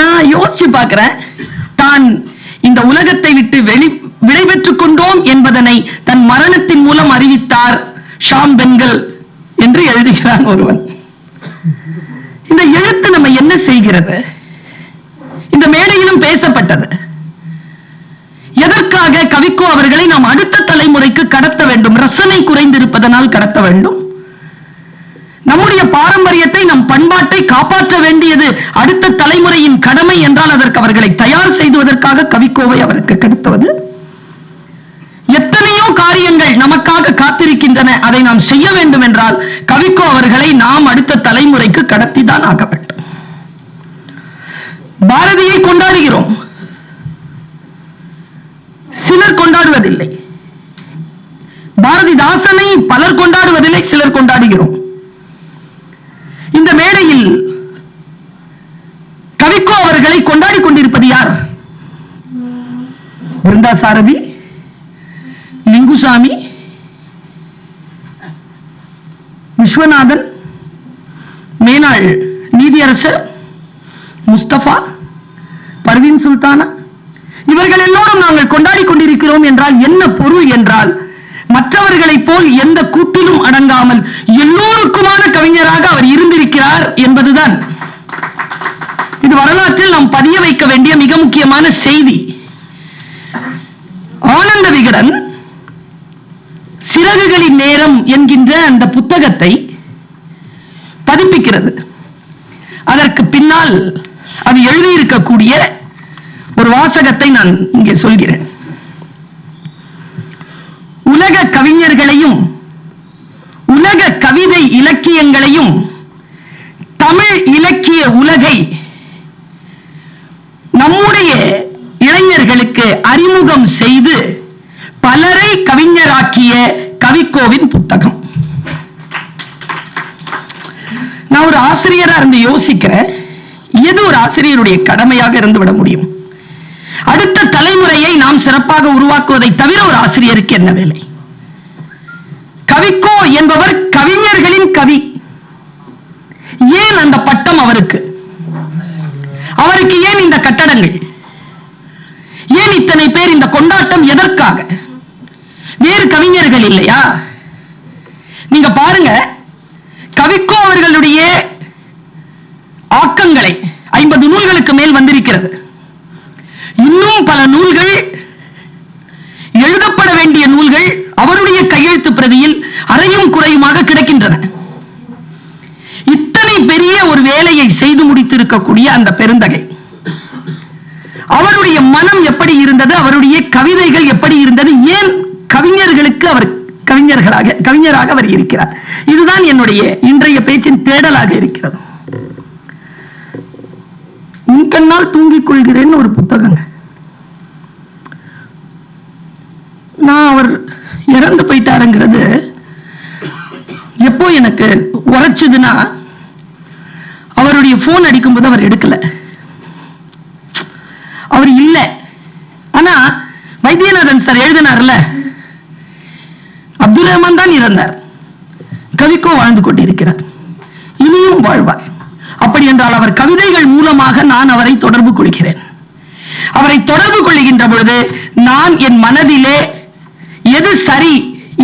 நான் யோசிச்சு பார்க்கிறேன். தான் இந்த உலகத்தை விட்டு வெளி விடைபெற்றுக் கொண்டோம் என்பதனை தன் மரணத்தின் மூலம் அறிவித்தார் ஷாம் பெண்கள் என்று எழுதுகிறான் ஒருவன். இந்த எழுத்து நம்ம என்ன செய்கிறது? இந்த மேடையிலும் பேசப்பட்டது. எதற்காக கவிக்கோ அவர்களை நாம் அடுத்த தலைமுறைக்கு கடத்த வேண்டும்? ரசனை குறைந்திருப்பதனால் கடத்த வேண்டும்? நம்முடைய பாரம்பரியத்தை நம் பண்பாட்டை காப்பாற்ற வேண்டியது அடுத்த தலைமுறையின் கடமை என்றால் அதற்கு அவர்களை தயார் செய்துவதற்காக கவிக்கோவை அவருக்கு கடத்துவது எத்தனையோ காரியங்கள் நமக்காக காத்திருக்கின்றன. அதை நாம் செய்ய வேண்டும் என்றால் கவிக்கோ அவர்களை நாம் அடுத்த தலைமுறைக்கு கடத்திதான் ஆக வேண்டும். பாரதியை கொண்டாடுகிறோம். சிலர் கொண்டாடுவதில்லை. பாரதிதாசனை பலர் கொண்டாடுவதில்லை சிலர் கொண்டாடுகிறோம். மேடையில் கவிக்கோ அவர்களை கொண்டாடி கொண்டிருப்பது யார்? பிருந்தா சாரதி லிங்குசாமி விஸ்வநாதன் மேனாள் நீதியரசர் முஸ்தபா பர்வீன் சுல்தானா இவர்கள் எல்லோரும் நாங்கள் கொண்டாடி கொண்டிருக்கிறோம் என்றால் என்ன பொருள் என்றால் மற்றவர்களைப் போல் எந்த கூட்டிலும் அடங்காமல் எல்லோருக்குமான கவிஞராக அவர் இருந்திருக்கிறார் என்பதுதான். இது வரலாற்றில் நாம் பதிய வைக்க வேண்டிய மிக முக்கியமான செய்தி. ஆனந்த விகடன் சிறகுகளின் நேரம் என்கின்ற அந்த புத்தகத்தை பதிப்பிக்கிறது. அதற்கு பின்னால் அது எழுதியிருக்கக்கூடிய ஒரு வாசகத்தை நான் இங்கே சொல்கிறேன். உலக கவிஞர்களையும் உலக கவிதை இலக்கியங்களையும் தமிழ் இலக்கிய உலகை நம்முடைய இளைஞர்களுக்கு அறிமுகம் செய்து பலரை கவிஞராக்கிய கவிக்கோவின் புத்தகம். நான் ஒரு ஆசிரியரா இருந்து யோசிக்கிறேன். எது ஒரு ஆசிரியருடைய கடமையாக இருந்து விட முடியும்? அடுத்த தலைமுறையை நாம் சிறப்பாக உருவாக்குவதை தவிர ஒரு ஆசிரியருக்கு என்ன வேலை? கவிக்கோ என்பவர் கவிஞர்களின் கவி. ஏன் அந்த பட்டம் அவருக்கு? அவருக்கு ஏன் இந்த கட்டடங்கள்? ஏன் இத்தனை பேர் இந்த கொண்டாட்டம் எதற்காக? வேறு கவிஞர்கள் இல்லையா? நீங்க பாருங்க கவிக்கோ அவர்களுடைய ஆக்கங்களை ஐம்பது நூல்களுக்கு மேல் வந்திருக்கிறது. இன்னும் பல நூல்கள் எழுதப்பட வேண்டிய நூல்கள் அவருடைய பிரதியில் அறையும் குறையுமாக கிடக்கின்றன. இத்தனை பெரிய ஒரு வேலையை செய்து முடித்திருக்கக்கூடிய அந்த பெருந்தகை. அவருடைய மனம் எப்படி இருந்தது அவருடைய கவிதைகள் எப்படி இருந்தது ஏன் கவிஞர்களுக்கு அவர் கவிஞர்களாக கவிஞராக அவர் இருக்கிறார்? இதுதான் என்னுடைய இன்றைய பேச்சின் தேடலாக இருக்கிறது. உன் கண்ணால் தூங்கிக் கொள்கிறேன்னு ஒரு புத்தகங்க. நான் அவர் இறந்து போயிட்டாருங்கிறது எப்போ எனக்கு உரைச்சதுன்னா அவருடைய போன் அடிக்கும்போது அவர் எடுக்கல. அவர் இல்லை. ஆனா வைத்தியநாதன் சார் எழுதினார்ல அப்துல் ரஹ்மான் தான் இறந்தார். கவிக்கோ வாழ்ந்து கொண்டிருக்கிறார். இனியும் வாழ்வார். அப்படி என்றால் அவர் கவிதைகள் மூலமாக நான் அவரை தொடர்பு கொள்கிறேன். அவரை தொடர்பு கொள்கின்ற பொழுது நான் என் மனதிலே எது சரி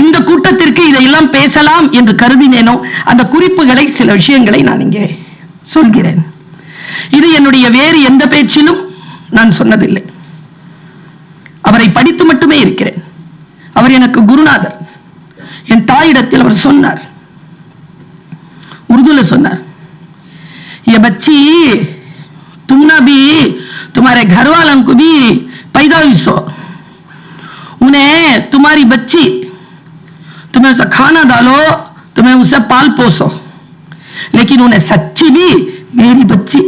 இந்த கூட்டத்திற்கு இதையெல்லாம் பேசலாம் என்று கருதினேனோ அந்த குறிப்புகளை சில விஷயங்களை நான் இங்கே சொல்கிறேன் இது என்னுடைய வேறு எந்த பேச்சிலும் நான் சொன்னதில்லை அவரை படித்து மட்டுமே இருக்கிறேன் அவர் எனக்கு குருநாதர் என் தாயிடத்தில் அவர் சொன்னார் उर्दू சொன்னார் ये बच्ची तुम ना भी तुम्हारे घर वालों को भी पैदा हुई सो उन्हें तुम्हारी बच्ची तुम्हें उसे खाना डालो तुम्हें उसे पाल पोसो लेकिन उन्हें सच्ची भी मेरी बच्ची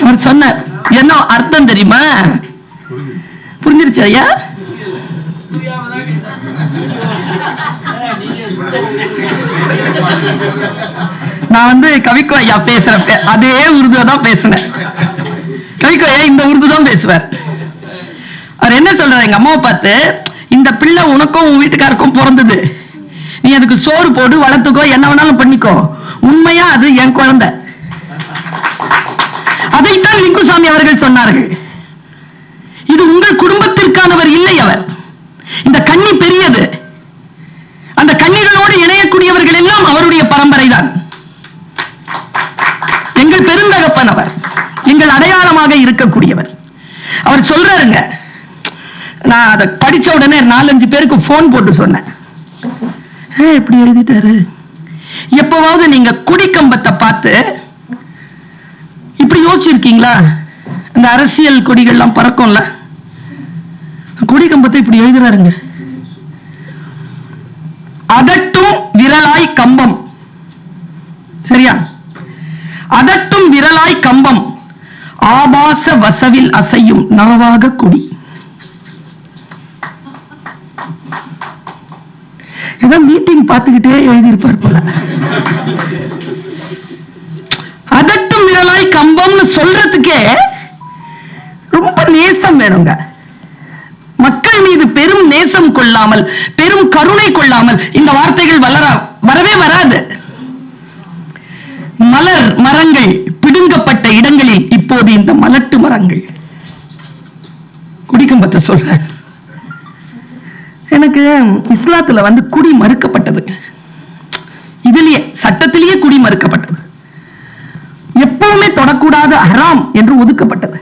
அவர் சொன்னார் என்ன அர்த்தம் தெரியுமா புரிஞ்சிருச்சு ஐயா நான் வந்து கவிக்கோ ஐயா பேசுறேன் பே- அதே உருது தான் பேசுனேன் கவிக்கோ ஐயா இந்த உருது தான் பேசுவார் அவர் என்ன சொல்றாரு? எங்க அம்மாவை பார்த்து இந்த பிள்ளை உனக்கும் உன் வீட்டுக்காருக்கும் பிறந்தது. நீ அதுக்கு சோறு போடு வளர்த்துக்கோ என்ன வேணாலும் பண்ணிக்கோ. உண்மையா அது என் குழந்தை. அதைத்தான் லிங்குசாமி அவர்கள் சொன்னார்கள். இது உங்கள் குடும்பத்திற்கானவர் இல்லை அவர். இந்த கண்ணி பெரியது. அந்த கண்ணிகளோடு இணையக்கூடியவர்கள் எல்லாம் அவருடைய பரம்பரை தான் எங்கள் பெருந்தகப்பன் அவர் எங்கள் அடையாளமாக இருக்கக்கூடியவர். அவர் சொல்றாருங்க நான் அதை படிச்ச உடனே நாலஞ்சு பேருக்கு போன் போட்டு சொன்னேன். இப்படி எழுதிட்டாரு. எப்பவாவது நீங்க குடிக்கம்பத்தை பார்த்து இப்படி யோசிச்சிருக்கீங்களா? இந்த அரசியல் கொடிகள்லாம் பறக்கும்ல. கொடிக்கம்பத்தை இப்படி எழுதுறாருங்க. அதட்டும் விரலாய் கம்பம். சரியா? அதட்டும் விரலாய் கம்பம். ஆபாச வசவில் அசையும் நாவாக கொடி. ஏதோ மீட்டிங் பார்த்துக்கிட்டே எழுதியிருப்பார் போல. அதட்டு விரலாய் கம்பம்னு சொல்றதுக்கே ரொம்ப நேசம் வேணுங்க. மக்கள் மீது பெரும் நேசம் கொள்ளாமல் பெரும் கருணை கொள்ளாமல் இந்த வார்த்தைகள் வளர வரவே வராது. மலர் மரங்கள் பிடுங்கப்பட்ட இடங்களில் இப்போது இந்த மலட்டு மரங்கள். குடிக்கம்பத்தை சொல்றேன். எனக்கு இஸ்லாத்துல வந்து குடி மறுக்கப்பட்டது. இதுலயே சட்டத்திலேயே குடி மறுக்கப்பட்டது. எப்பவுமே தொடக்கூடாத ஹராம் என்று ஒதுக்கப்பட்டது.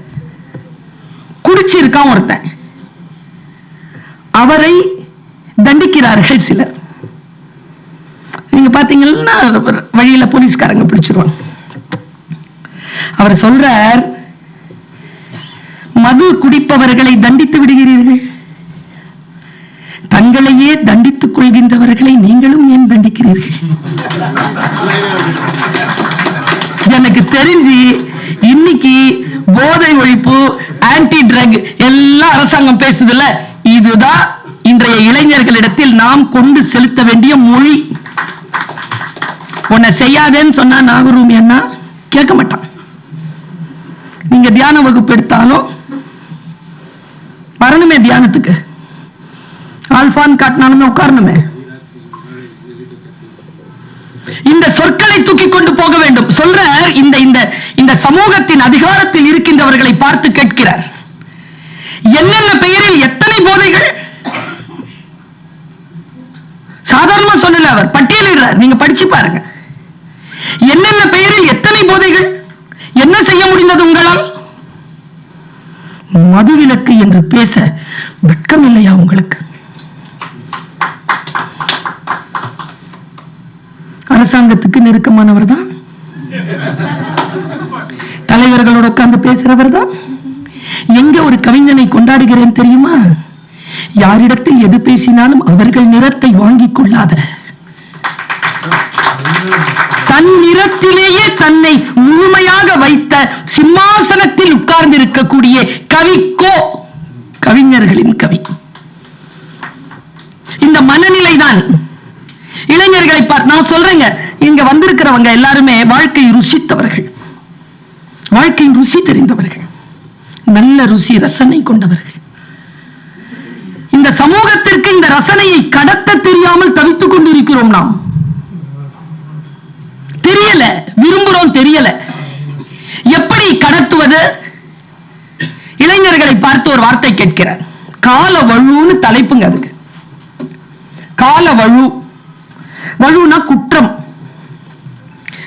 குடிச்சிருக்கான் ஒருத்தன். அவரை தண்டிக்கிறார்கள் சிலர். நீங்க பாத்தீங்கன்னா வழியில போலீஸ்காரங்க பிடிச்சிருவாங்க. அவர் சொல்றார் மது குடிப்பவர்களை தண்டித்து விடுகிறீர்கள். தங்களையே தண்டித்துக் கொள்கின்றவர்களை நீங்களும் ஏன் தண்டிக்கிறீர்கள்? எனக்கு தெரிஞ்சு இன்னைக்கு போதை ஒழிப்பு ஆன்டி ட்ரக் எல்லாம் அரசாங்கம் பேசுதுல இதுதான் இன்றைய இளைஞர்களிடத்தில் நாம் கொண்டு செலுத்த வேண்டிய மொழி. உன்னை செய்யாதேன்னு சொன்னா நாகரூமி என்ன கேட்க மாட்டான். நீங்க தியான வகுப்பு எடுத்தாலும் வரணுமே தியானத்துக்கு. அல்பான் காட்டினாலுமே உட்காரணுமே. இந்த சொற்களை தூக்கி கொண்டு போக வேண்டும். சொல்ற இந்த இந்த இந்த சமூகத்தின் அதிகாரத்தில் இருக்கின்றவர்களை பார்த்து கேட்கிறார். என்னென்ன பெயரில் எத்தனை போதைகள்? சாதாரணமா சொல்லல அவர் பட்டியலிடுறார். நீங்க படிச்சு பாருங்க. என்னென்ன பெயரில் எத்தனை போதைகள்? என்ன செய்ய முடிந்தது உங்களால்? மதுவிலக்கு என்று பேச வெட்கம் இல்லையா உங்களுக்கு? அரசாங்கத்துக்கு நெருக்கமானவர் தான்? தலைவர்களோட உட்கார்ந்து பேசுறவர் தான்? எங்க ஒரு கவிஞனை கொண்டாடுகிறேன் தெரியுமா? யாரிடத்தில் எது பேசினாலும் அவர்கள் நிறத்தை வாங்கிக் கொள்ளாத. தன் நிறத்திலேயே தன்னை முழுமையாக வைத்த சிம்மாசனத்தில் உட்கார்ந்து இருக்கக்கூடிய கவிக்கோ கவிஞர்களின் கவி. இந்த மனநிலைதான் இளைஞர்களை பார்த்து நான் சொல்றேங்க. இங்க வந்திருக்கிறவங்க எல்லாருமே வாழ்க்கை ருசித்தவர்கள். வாழ்க்கையின் ருசி தெரிந்தவர்கள். நல்ல ருசி ரசனை கொண்டவர்கள். இந்த சமூகத்திற்கு இந்த ரசனையை கடத்த தெரியாமல் தவித்துக் கொண்டிருக்கிறோம் நாம். தெரியல. விரும்புறோம் தெரியல. எப்படி கடத்துவது? இளைஞர்களை பார்த்து ஒரு வார்த்தை கேட்கிறார். கால வழுன்னு தலைப்புங்க அதுக்கு. கால வழு வழுனா குற்றம்.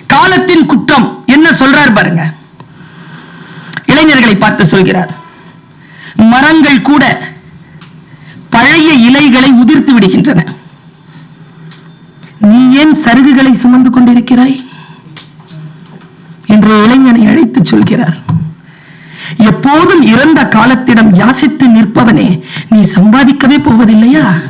காலத்தின் குற்றம். என்ன சொல்றார் பாருங்க. இளைஞர்களை பார்த்து சொல்கிறார். மரங்கள் கூட பழைய இலைகளை உதிர்த்து விடுகின்றன. நீ ஏன் சருகுகளை சுமந்து கொண்டிருக்கிறாய்? என்று இளைஞனை அழைத்து சொல்கிறார். எப்போதும் இறந்த காலத்திடம் யாசித்து நிற்பவனே நீ சம்பாதிக்கவே போவதில்லையா?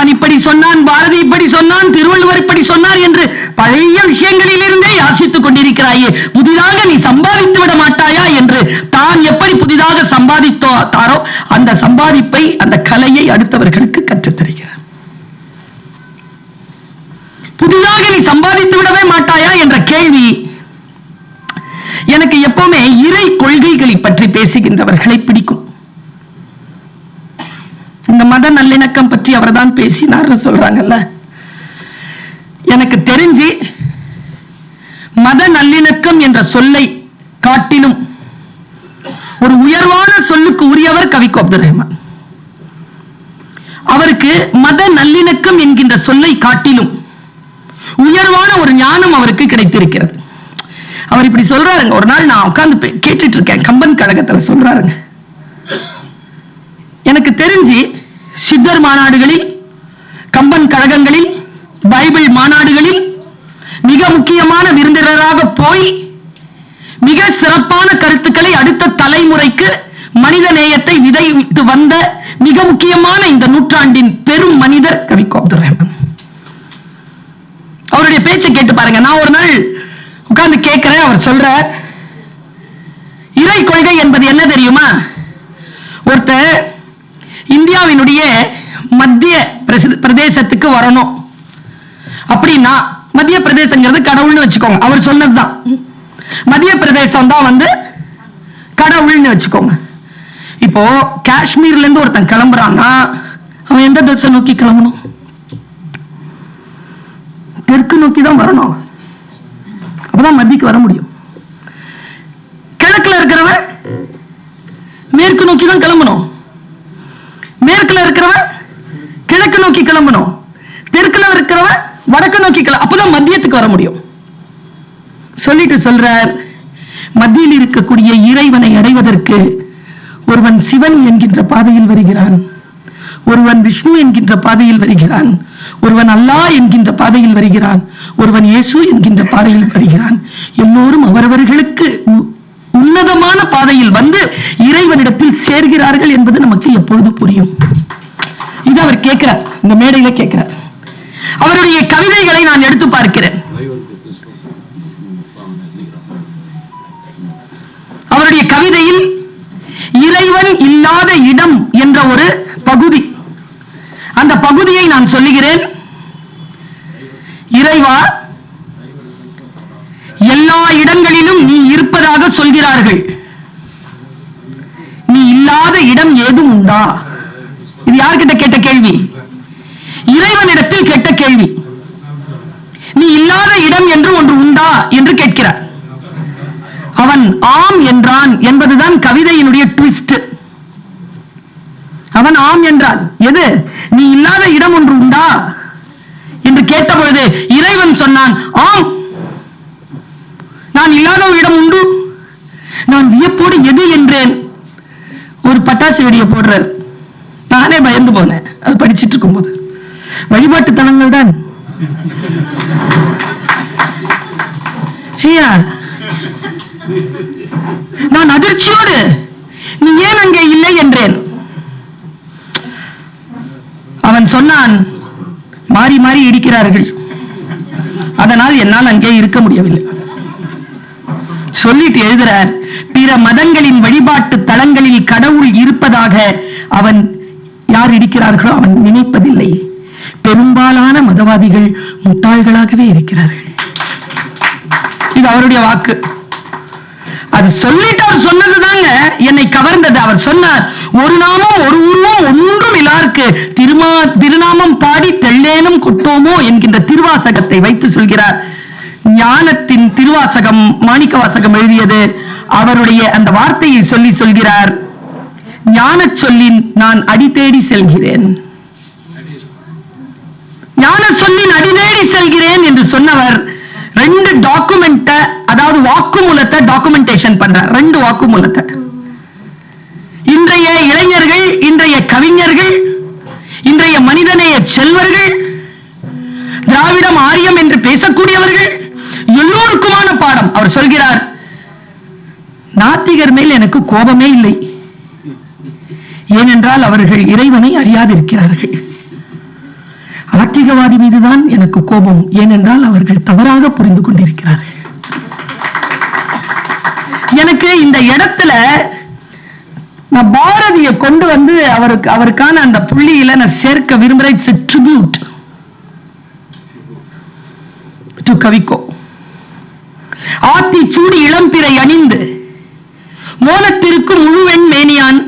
கம்பன் இப்படி சொன்னான் பாரதி இப்படி சொன்னான் திருவள்ளுவர் இப்படி சொன்னார் என்று பழைய விஷயங்களிலிருந்தே யாசித்துக் கொண்டிருக்கிறாயே. புதிதாக நீ சம்பாதித்து விட மாட்டாயா என்று தான் எப்படி புதிதாக சம்பாதித்தோ தாரோ அந்த சம்பாதிப்பை அந்த கலையை அடுத்தவர்களுக்கு கற்றுத்தருகிறார் புதிதாக நீ சம்பாதித்து விடவே மாட்டாயா என்ற கேள்வி எனக்கு எப்பவுமே இறை கொள்கைகளை பற்றி பேசுகின்றவர்களை பிடிக்கும். மத நல்லிணக்கம் பற்றி அவர் தான் பேசினார்னு சொல்றாங்கல்ல. எனக்கு தெரிஞ்சு மத நல்லிணக்கம் என்ற சொல்லை காட்டிலும் ஒரு உயர்வான சொல்லுக்கு உரியவர் கவிக்கு அப்துல் ரஹ்மான் அவருக்கு மத நல்லிணக்கம் என்கின்ற சொல்லை காட்டிலும் உயர்வான ஒரு ஞானம் அவருக்கு கிடைத்திருக்கிறது. அவர் இப்படி சொல்றாருங்க. ஒரு நாள் நான் உட்கார்ந்து கேட்டுட்டு இருக்கேன். கம்பன் கழகத்துல சொல்றாருங்க. எனக்கு தெரிஞ்சு சித்தர் மாநாடுகளில் கம்பன் கழகங்களில் பைபிள் மாநாடுகளில் மிக முக்கியமான விருந்தினராக போய் மிக சிறப்பான கருத்துக்களை அடுத்த தலைமுறைக்கு மனித நேயத்தை விதைவிட்டு வந்த மிக முக்கியமான இந்த நூற்றாண்டின் பெரும் மனிதர் கவி அப்துல் ரஹ்மான். அவருடைய பேச்சை கேட்டு பாருங்க. நான் ஒரு நாள் உட்கார்ந்து கேட்கிறேன். அவர் சொல்ற இறை கொள்கை என்பது என்ன தெரியுமா? ஒருத்தர் இந்தியாவினுடைய மத்திய பிரதேசத்துக்கு வரணும். அப்படின்னா மத்திய பிரதேசங்கிறது கடவுள்னு வச்சுக்கோங்க. அவர் சொன்னதுதான். மத்திய பிரதேசம் தான் வந்து கடவுள்னு வச்சுக்கோங்க. இப்போ காஷ்மீர்ல இருந்து ஒருத்தன் கிளம்புறான்னா அவன் எந்த திசை நோக்கி கிளம்பணும்? தெற்கு நோக்கி தான் வரணும் அவன். அப்பதான் மத்திக்கு வர முடியும். கிழக்குல இருக்கிறவன் மேற்கு நோக்கி தான் கிளம்பணும். மேற்குல இருக்கிறவன் கிழக்கு நோக்கி கிளம்பணும். தெற்குல இருக்கிறவன் வடக்கு நோக்கி கிளம்ப அப்பதான் மத்தியத்துக்கு வர முடியும். சொல்லிட்டு சொல்றார் மத்தியில் இருக்கக்கூடிய இறைவனை அடைவதற்கு ஒருவன் சிவன் என்கின்ற பாதையில் வருகிறான். ஒருவன் விஷ்ணு என்கின்ற பாதையில் வருகிறான். ஒருவன் அல்லாஹ் என்கின்ற பாதையில் வருகிறான். ஒருவன் இயேசு என்கின்ற பாதையில் வருகிறான். எல்லோரும் அவரவர்களுக்கு உ- உன்னதமான பாதையில் வந்து இறைவனிடத்தில் சேர்கிறார்கள் என்பது நமக்கு எப்பொழுது புரியும். இது அவர் கேட்கிறார். இந்த மேடையில கேட்கிறார். அவருடைய கவிதைகளை நான் எடுத்து பார்க்கிறேன். அவருடைய கவிதையில் இறைவன் இல்லாத இடம் என்ற ஒரு பகுதி. அந்த பகுதியை நான் சொல்லுகிறேன். இறைவா எல்லா இடங்களிலும் நீ இருப்பதாக சொல்கிறார்கள். நீ இல்லாத இடம் ஏதும் உண்டா? இது யார்கிட்ட கேட்ட கேள்வி? இறைவனிடத்தில் கேட்ட கேள்வி. நீ இல்லாத இடம் என்று ஒன்று உண்டா என்று கேட்கிறார். அவன் ஆம் என்றான் என்பதுதான் கவிதையினுடைய ட்விஸ்ட் அவன் ஆம் என்றான். எது? நீ இல்லாத இடம் ஒன்று உண்டா? என்று கேட்ட பொழுது இறைவன் சொன்னான் ஆம் நான் இல்லாத ஒரு இடம் உண்டு. நான் வியப்போடு எது என்றேன்? ஒரு பட்டாசு வெடியை போடுறார். நானே பயந்து போனேன். அது படிச்சிட்டு இருக்கும்போது. வழிபாட்டு தலங்கள் தான். நான் அதிர்ச்சியோடு நீ ஏன் அங்கே இல்லை என்றேன்? அவன் சொன்னான் மாறி மாறி இருக்கிறார்கள். அதனால் என்னால் அங்கே இருக்க முடியவில்லை. சொல்லிட்டு எழுதுறார் பிற மதங்களின் வழிபாட்டு தலங்களில் கடவுள் இருப்பதாக அவன் யார் இருக்கிறார்களோ அவன் நினைப்பதில்லை. பெரும்பாலான மதவாதிகள் முட்டாள்களாகவே இருக்கிறார்கள். இது அவருடைய வாக்கு. அது சொல்லிட்டு அவர் சொன்னதுதாங்க என்னை கவர்ந்தது. அவர் சொன்னார் ஒரு நாமம் ஒரு உருவம் ஒன்றும் இல்லாருக்கு திருமா திருநாமம் பாடி தெள்ளேனும் கொட்டோமோ என்கின்ற திருவாசகத்தை வைத்து சொல்கிறார். ஞானத்தின் திருவாசகம் மாணிக்க வாசகம் எழுதியது. அவருடைய அந்த வார்த்தையை சொல்லி சொல்கிறார் ஞான சொல்லின் நான் அடி தேடி செல்கிறேன். ஞான சொல்லின் அடிதேடி செல்கிறேன் என்று சொன்னவர் ரெண்டு டாக்குமெண்ட அதாவது வாக்குமூலத்தை டாக்குமெண்டேஷன் பண்றார். ரெண்டு வாக்குமூலத்தை. இன்றைய இளைஞர்கள் இன்றைய கவிஞர்கள் இன்றைய மனிதநேய செல்வர்கள் திராவிடம் ஆரியம் என்று பேசக்கூடியவர்கள் எல்லோருக்குமான பாடம். அவர் சொல்கிறார் நாத்திகர் மேல் எனக்கு கோபமே இல்லை. ஏனென்றால் அவர்கள் இறைவனை அறியாதிருக்கிறார்கள். ஆத்திகவாதி மீதுதான் எனக்கு கோபம். ஏனென்றால் அவர்கள் தவறாக புரிந்து கொண்டிருக்கிறார்கள். எனக்கு இந்த இடத்துல நான் பாரதிய கொண்டு வந்து அவருக்கு அவருக்கான அந்த புள்ளியில நான் சேர்க்க விரும்புறேன். ட்ரிபியூட் டு கவிக்கோ ஆத்தி சூடி இளம்பிறை அணிந்து மோனத்திற்கு முழுவெண் மேனியான்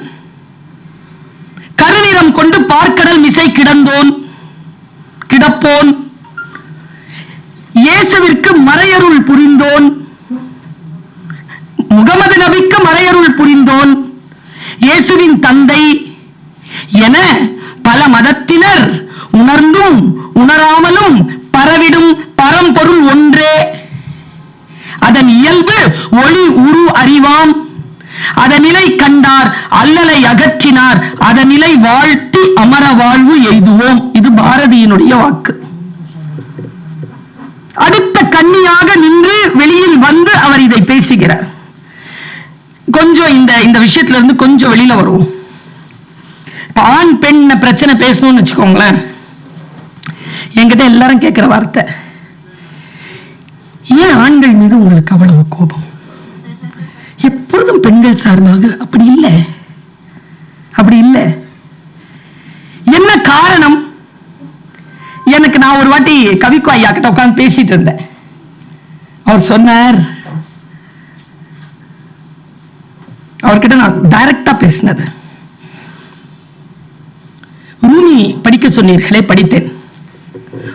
கருநிறம் கொண்டு பார்க்கடல் மிசை கிடந்தோன் கிடப்போன் இயேசுவிற்கு மறையருள் புரிந்தோன் முகமது நபிக்கு மறையருள் புரிந்தோன் இயேசுவின் தந்தை என பல மதத்தினர் உணர்ந்தும் உணராமலும் பரவிடும் பரம்பொருள் ஒன்று இயல்பு ஒளி உரு அறிவாம். அதனிலை கண்டார் அல்லலை அகற்றினார். அதனிலை வாழ்த்தி அமர வாழ்வு எய்துவோம். இது பாரதியினுடைய வாக்கு. அடுத்த கன்னியாக நின்று வெளியில் வந்து அவர் இதை பேசுகிறார். கொஞ்சம் இந்த இந்த விஷயத்துல இருந்து கொஞ்சம் வெளியில வருவோம். ஆண் பெண் பிரச்சனை பேசணும்னு வச்சுக்கோங்களேன். என்கிட்ட எல்லாரும் கேட்கிற வார்த்தை. ஏன் ஆண்கள் மீது உங்களுக்கு அவ்வளவு கோபம். எப்பொழுதும் பெண்கள் சார்பாக அப்படி இல்லை. அப்படி இல்லை. என்ன காரணம்? எனக்கு நான் ஒரு வாட்டி கவிக்கு ஐயா கிட்ட உட்கார்ந்து பேசிட்டு இருந்தேன். அவர் சொன்னார் அவர்கிட்ட நான் டைரக்டா பேசினது. ரூமி படிக்க சொன்னீர்களே படித்தேன்.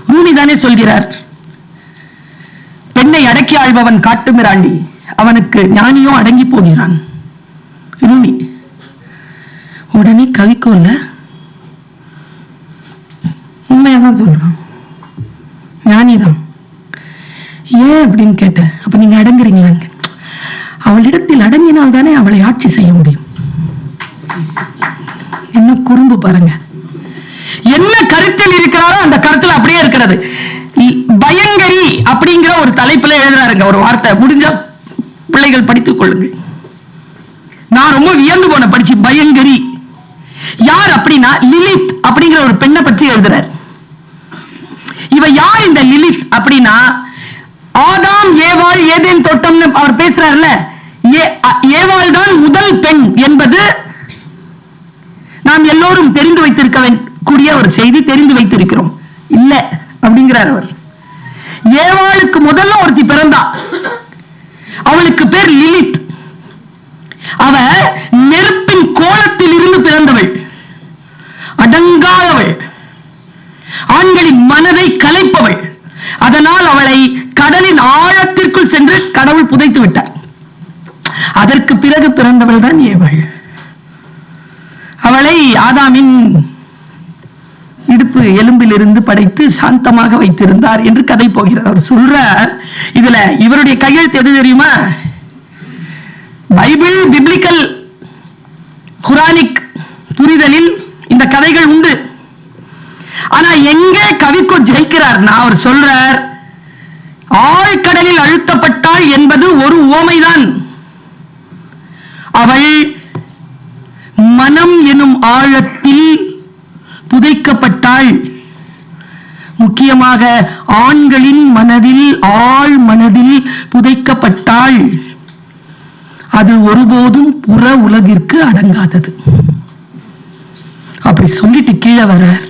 ரூமி தானே சொல்கிறார் பெண்ணை அடக்கி ஆழ்பவன் காட்டு மிராண்டி அவனுக்கு ஞானியோ அடங்கி போகிறான். இருமி உடனே கவிக்கும் இல்ல உண்மையதான் சொல்றான். ஞானிதான். ஏன் அப்படின்னு கேட்டேன். அப்ப நீங்க அடங்குறீங்களாங்க அவளிடத்தில் அடங்கினால் தானே அவளை ஆட்சி செய்ய முடியும். என்ன குறும்பு பாருங்க. என்ன கருத்தில் இருக்கிறாரோ அந்த கருத்தில் அப்படியே இருக்கிறது. பயம் பயங்கரி அப்படிங்கிற ஒரு தலைப்புல எழுதுறாருங்க ஒரு வார்த்தை. முடிஞ்சா பிள்ளைகள் படித்துக் கொள்ளுங்கள். நான் ரொம்ப வியந்து போன படிச்சு பயங்கரி. யார் அப்படின்னா லிலித் அப்படிங்கிற ஒரு பெண்ணை பற்றி எழுதுறார். இவ யார் இந்த லிலித் அப்படின்னா ஆதாம் ஏவாள் ஏதேன் தோட்டம்னு அவர் பேசுறாருல ஏவாள் தான் முதல் பெண் என்பது நாம் எல்லோரும் தெரிந்து வைத்திருக்க கூடிய ஒரு செய்தி தெரிந்து வைத்திருக்கிறோம். இல்ல அப்படிங்கிறார் அவர். ஏவாளுக்கு முதல்ல ஒருத்தி பிறந்தா. அவளுக்கு பேர் லிலித். அவ நெருப்பின் கோலத்தில் இருந்து பிறந்தவள். அடங்காதவள். ஆண்களின் மனதை கலைப்பவள். அதனால் அவளை கடலின் ஆழத்திற்குள் சென்று கடவுள் புதைத்து விட்டார். அதற்கு பிறகு பிறந்தவள் தான் ஏவள். அவளை ஆதாமின் இடுப்பு எலும்பிலிருந்து படைத்து சாந்தமாக வைத்திருந்தார் என்று கதை போகிறார் அவர் சொல்றார் இதுல இவருடைய கையெழுத்து எது தெரியுமா? பைபிள் பிப்ளிக்கல் குரானிக் புரிதலில் இந்த கதைகள் உண்டு. ஆனா எங்க கவிக்கோ நான் அவர் சொல்றார் ஆழ்கடலில் அழுத்தப்பட்டாள் என்பது ஒரு ஓமைதான் அவள் மனம் எனும் ஆழத்தில் புதைக்கப்பட்டாள் முக்கியமாக ஆண்களின் மனதில் ஆழ் மனதில் புதைக்கப்பட்டாள் அது ஒருபோதும் புற உலகிற்கு அடங்காதது. அப்படி சொல்லிட்டு கீழே வர்றார்.